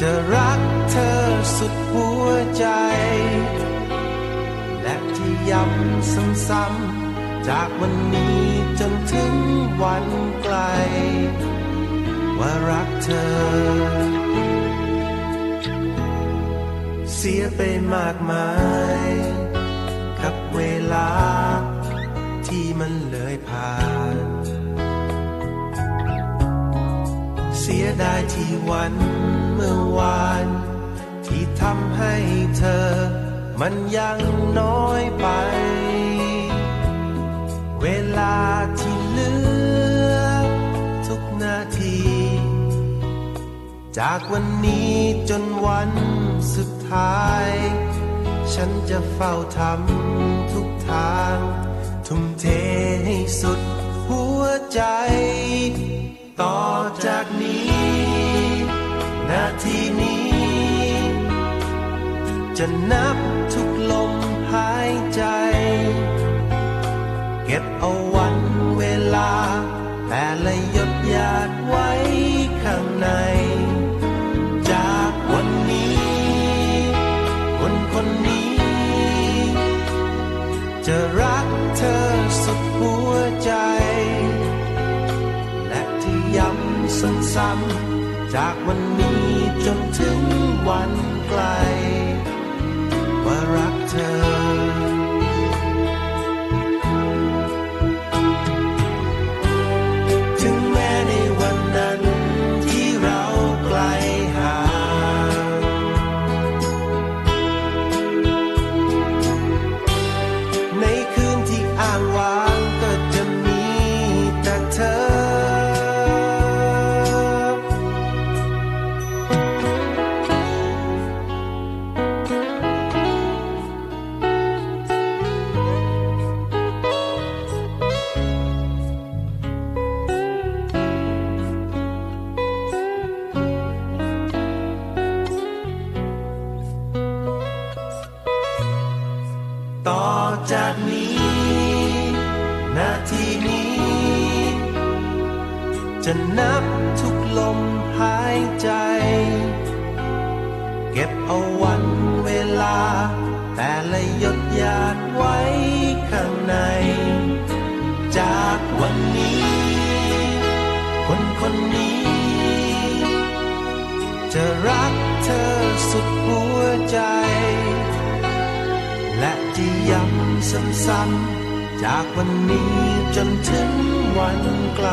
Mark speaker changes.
Speaker 1: จะรักเธอสุดหัวใจ และที่ย้ำซ้ำๆจากวันนี้จนถึงวันไกล ว่ารักเธอ เสียไปมากมาย กับเวลาที่มันเลยผ่าน สียดายที่วันเมื่อวาน ที่ทำให้เธอ มันยังน้อยไป เวลาที่เหลือ ทุกนาที จากวันนี้จนวันสุดท้าย ฉันจะเฝ้าทำทุกทาง ทุ่มเทให้สุดหัวใจต่อใจ จะนับทุกลมหายใจ เก็บเอาวันเวลา แต่ละหยดหยาดไว้ข้างใน จากวันนี้ คนคนนี้ จะรักเธอสุดหัวใจ และที่ย้ำซ้ำๆจากวันนี้จนถึงวันไกล จะนับทุกลมหายใจ เก็บเอาวันเวลา แต่ละหยดหยาดไว้ข้างใน จากวันนี้ คนคนนี้ จะรักเธอสุดหัวใจ และที่ย้ำซ้ำๆจากวันนี้จนถึงวันไกล